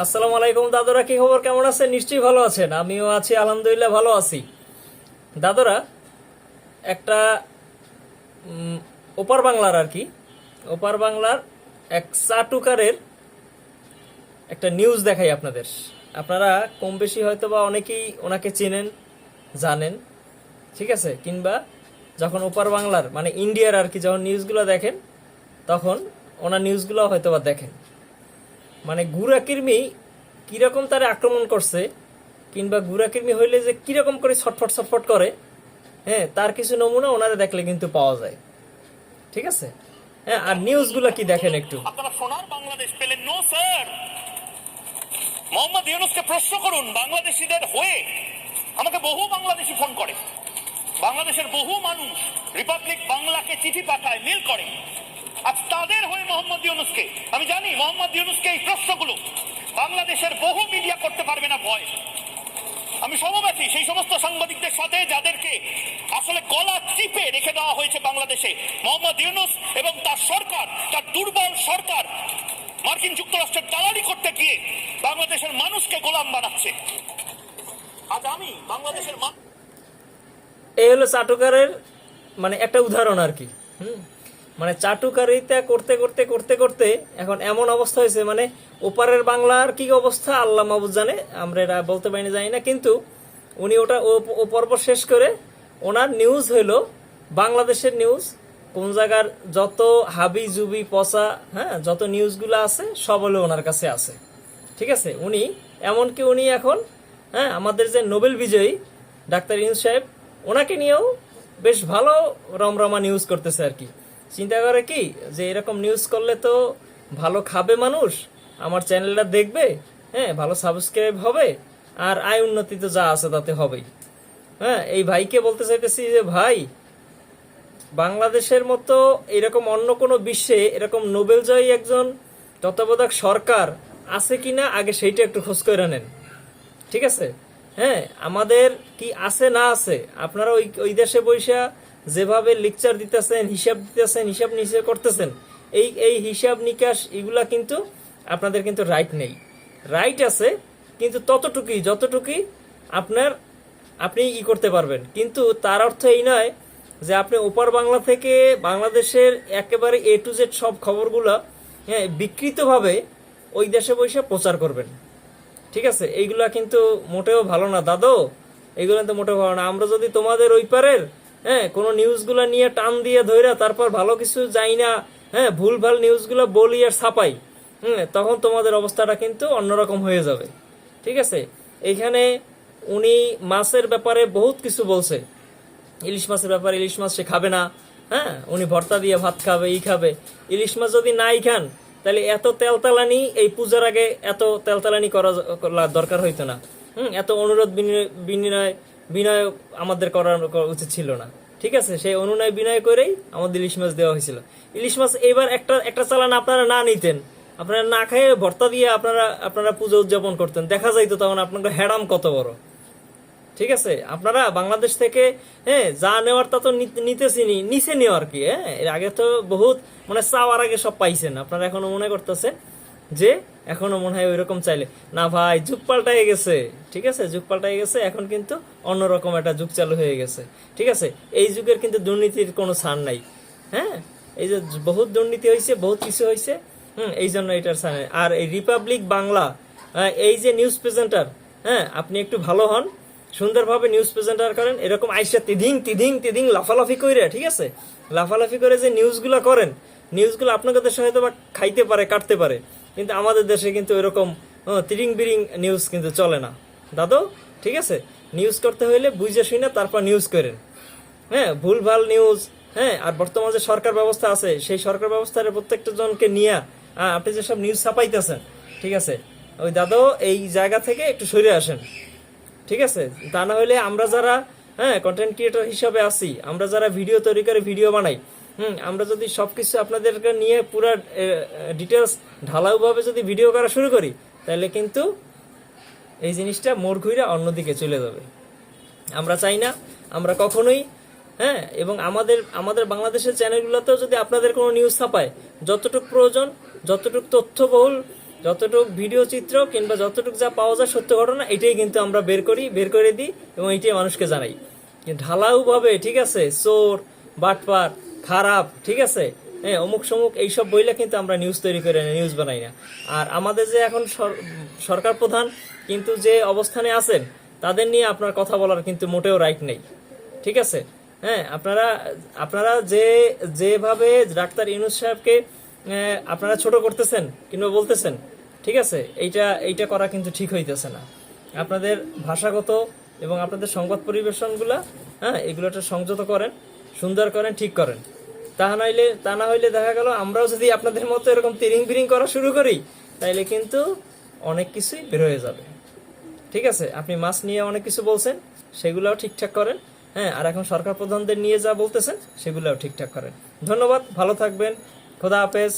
আসসালামু আলাইকুম, দাদুরা, কি খবর? কেমন আছেন? নিশ্চয়ই ভালো আছেন। আমিও আছি, আলহামদুলিল্লাহ, ভালো আছি। দাদুরা, একটা ওপার বাংলার আর কি। ওপার বাংলার এক চাটুকারের একটা নিউজ দেখাই আপনাদের। আপনারা কম বেশি হয়তো বা অনেকেই ওনাকে চেনেন, জানেন, ঠিক আছে? কিংবা যখন ওপার বাংলার মানে ইন্ডিয়ার আর কি, যখন নিউজগুলো দেখেন, তখন ওনার নিউজগুলো হয়তো বা দেখেন। মানে গুড়া কৃমি কীরকম তারে আক্রমণ করছে, কিংবা গুড়া কৃমি হইলে যে কীরকম করে ছটফট ছটফট করে হ্যাঁ তার কিছু নমুনা ওনারা দেখলে কিন্তু পাওয়া যায়। ঠিক আছে? হ্যাঁ আর নিউজগুলো কি দেখেন একটু? আপনারা সোনার বাংলাদেশ পেলেন। নো স্যার মোহাম্মদ ইউনুসকে প্রশ্ন করুন, বাংলাদেশিদের হয়ে আমাকে বহু বাংলাদেশি ফোন করে। বাংলাদেশের বহু মানুষ রিপাবলিক বাংলাকে চিঠি পাঠায় মেল করে। তাদের হয়ে মোহাম্মদ ইউনুসকে। আমি জানি মোহাম্মদ ইউনুসকে এই প্রশ্নগুলো বাংলাদেশের বহু মিডিয়া করতে পারবে না ভয়। আমি সমব্যথী সেই সমস্ত সাংবাদিকদের সাথে যাদেরকে আসলে গলা চিপে রেখে দেওয়া হয়েছে বাংলাদেশে, মোহাম্মদ ইউনুস এবং তার সরকার, তার দুর্বল সরকার, মার্কিন যুক্তরাষ্ট্রের দালালি করতে গিয়ে বাংলাদেশের মানুষকে গোলাম বানাচ্ছে। আজ আমি বাংলাদেশের এই হলো চাটুকারের মানে একটা উদাহরণ আর কি, হুম? মানে চাটুকারিতা করতে করতে করতে করতে এখন এমন অবস্থা হয়েছে মানে ওপারের বাংলার কি অবস্থা, আল্লাহ মাহবুদ জানে, আমরা এটা বলতে পারি না, জানি না, কিন্তু উনি ওটা ও- ও পর্ব শেষ করে ওনার নিউজ হইল, বাংলাদেশের নিউজ কোন জায়গার যত হাবি জুবি পচা হ্যাঁ যত নিউজগুলো আছে, সব হলো ওনার কাছে আছে, ঠিক আছে? উনি, এমনকি উনি এখন হ্যাঁ আমাদের যে নোবেল বিজয়ী, ডাক্তার ইউনুস সাহেব ওনাকে নিয়েও বেশ ভালো রমরমা নিউজ করতেছে আর কি। চিন্তা করে কি যে এরকম নিউজ করলে তো ভালো খাবে মানুষ, আমার চ্যানেলটা দেখবে হ্যাঁ ভালো সাবস্ক্রাইব হবে, আর আয় উন্নতি তো যা আছে তাতে হবেই। হ্যাঁ এই ভাইকে বলতে চাইতেছি যে, ভাই, বাংলাদেশের মতো এরকম অন্য কোনো বিশ্বে এরকম নোবেল জয়ী একজন তত্ত্বাবধায়ক সরকার আছে কি না আগে সেইটা একটু খোঁজ করে নেন। ঠিক আছে? হ্যাঁ আমাদের কি আছে না আছে, আপনারা ওই ওই দেশে বৈশা যেভাবে লেকচার দিতেছেন, হিসাব দিতেছেন, হিসাব নিশ্চয় করতেছেন, এই এই হিসাব নিকাশ, এগুলা কিন্তু আপনাদের কিন্তু রাইট নেই। রাইট আছে, কিন্তু ততটুকুই, যতটুকুই আপনার, আপনি ই করতে পারবেন। কিন্তু তার অর্থ এই নয় যে আপনি ওপার বাংলা থেকে বাংলাদেশের একেবারে এ টু জেড সব খবরগুলো হ্যাঁ বিকৃতভাবে ওই দেশে বসে প্রচার করবেন। ঠিক আছে? এইগুলা কিন্তু মোটেও ভালো না। দাদু, এইগুলো তো মোটেও ভালো না। আমরা যদি তোমাদের ওই পারের হ্যাঁ কোনো নিউজগুলো নিয়ে টান দিয়ে ধইরা তারপর ভালো কিছু যাই না হ্যাঁ ভুল ভালো নিউজগুলো বলি আর ছাপাই হ্যাঁ তখন তোমাদের অবস্থাটা কিন্তু অন্যরকম হয়ে যাবে। ঠিক আছে? এইখানে উনি মাছের ব্যাপারে বহুত কিছু বলছে। ইলিশ মাছের ব্যাপারে ইলিশ মাছ সে খাবে না হ্যাঁ উনি ভর্তা দিয়ে ভাত খাবে, ই খাবে। ইলিশ মাছ যদি নাই খান, তাহলে এত তেলতালানি, এই পূজার আগে এত তেলতালানি করা করা দরকার হইতো না। হুম, এত অনুরোধ বিনয় বিনয় আমাদের করার উচিত ছিল না। ঠিক আছে? সেই অনুনয় বিনয় করেই আমাদের ইলিশ মাছ দেওয়া হয়েছিল। ইলিশ মাছ এবার একটা একটা চালান আপনারা না নিতেন। আপনারা না খেয়ে ভর্তা দিয়ে আপনারা আপনারা পুজো উদযাপন করতেন। দেখা যাইতো তখন আপনাদের হ্যাডাম কত বড়। ঠিক আছে? আপনারা বাংলাদেশ থেকে হ্যাঁ যা নেওয়ার তা তো নিতে- নিতেছিনি নিচে নেওয়া আর কি হ্যাঁ? এর আগে তো বহুত মানে চাওয়ার আগে সব পাইছেন। আপনারা এখনও মনে করতেছেন? যে এখনও মনে হয় ওইরকম চাইলে। না ভাই, যুগ পাল্টাই গেছে। ঠিক আছে? যুগ পাল্টাই গেছে, এখন কিন্তু অন্যরকম একটা যুগ চালু হয়ে গেছে। ঠিক আছে? এই যুগের কিন্তু দুর্নীতির কোনো ছাড় নাই। হ্যাঁ? এই যে বহুত দুর্নীতি হয়েছে বহুত কিছু হয়েছে হুম, এই জন্য এটার ছাড় নেই। আর এই রিপাবলিক বাংলা এই যে নিউজ প্রেজেন্টার হ্যাঁ আপনি একটু ভালো হন, সুন্দরভাবে নিউজ প্রেজেন্টার করেন, এরকম আইসা তিধিং তিধিং তিধিং, লাফালাফি করে ঠিক আছে? লাফালাফি করে যে নিউজগুলো করেন, নিউজগুলো আপনাদের হয়তো বা খাইতে পারে, কাটতে পারে। কিন্তু আমাদের দেশে কিন্তু এরকম তিরিং বিরিং নিউজ কিন্তু চলে না। দাদু, ঠিক আছে? নিউজ করতে হইলে বুঝে শুনে তারপর নিউজ করেন। হ্যাঁ ভুলভাল নিউজ হ্যাঁ আর বর্তমানে যে সরকার ব্যবস্থা আছে, সেই সরকার ব্যবস্থার প্রত্যেকটা জনকে নিয়ে আপনি যেসব নিউজ ছাপাইতেছেন, ঠিক আছে? ওই দাদু, এই জায়গা থেকে একটু সরে আসেন। ঠিক আছে? তা না হলে আমরা যারা হ্যাঁ কন্টেন্ট ক্রিয়েটর হিসাবে আছি, আমরা যারা ভিডিও তৈরি করে ভিডিও বানাই হুম, আমরা যদি সব কিছু আপনাদেরকে নিয়ে পুরো ডিটেলস ঢালাওভাবে যদি ভিডিও করা শুরু করি, তাহলে কিন্তু এই জিনিসটা মোড় ঘুরে অন্যদিকে চলে যাবে। আমরা চাই না, আমরা কখনোই হ্যাঁ এবং আমাদের আমাদের বাংলাদেশের চ্যানেলগুলোতেও যদি আপনাদের কোনো নিউজ ছাপায়, যতটুকু প্রয়োজন, যতটুকু তথ্যবহুল, যতটুক ভিডিও চিত্র কিংবা যতটুক যা পাওয়া যায় সত্য ঘটনা, এটাই কিন্তু আমরা বের করি, বের করে দিই এবং এটাই মানুষকে জানাই। ঢালাউ ভাবে, ঠিক আছে? চোর, বাটপার খারাপ, ঠিক আছে? হ্যাঁ অমুক সমুক এইসব বইলে কিন্তু আমরা নিউজ তৈরি করে না নিউজ বানাই না। আর আমাদের যে এখন সর- সরকার প্রধান কিন্তু যে অবস্থানে আছেন, তাদের নিয়ে আপনার কথা বলার কিন্তু মোটেও রাইট নেই। ঠিক আছে? হ্যাঁ আপনারা আপনারা যে, যেভাবে ডাক্তার ইউনুস সাহেবকে আপনারা ছোট করতেছেন কিংবা বলতেছেন, ঠিক আছে? এইটা এইটা করা কিন্তু ঠিক হইতেছে না। আপনাদের ভাষাগত এবং আপনাদের সংবাদ পরিবেশনগুলা হ্যাঁ এগুলোটা সংযত করেন। সুন্দর করেন, ঠিক করেন। তা নইলে, তা না হইলে দেখা গেল আমরাও যদি আপনাদের মতো এরকম তিরিং বিরিং করা শুরু করি, তাইলে কিন্তু অনেক কিছুই বের হয়ে যাবে। ঠিক আছে? আপনি মাছ নিয়ে অনেক কিছু বলছেন, সেগুলোও ঠিকঠাক করেন। হ্যাঁ আর এখন সরকার প্রধানদের নিয়ে যা বলতেছেন, সেগুলোও ঠিকঠাক করেন। ধন্যবাদ, ভালো থাকবেন। খোদা হাফেজ।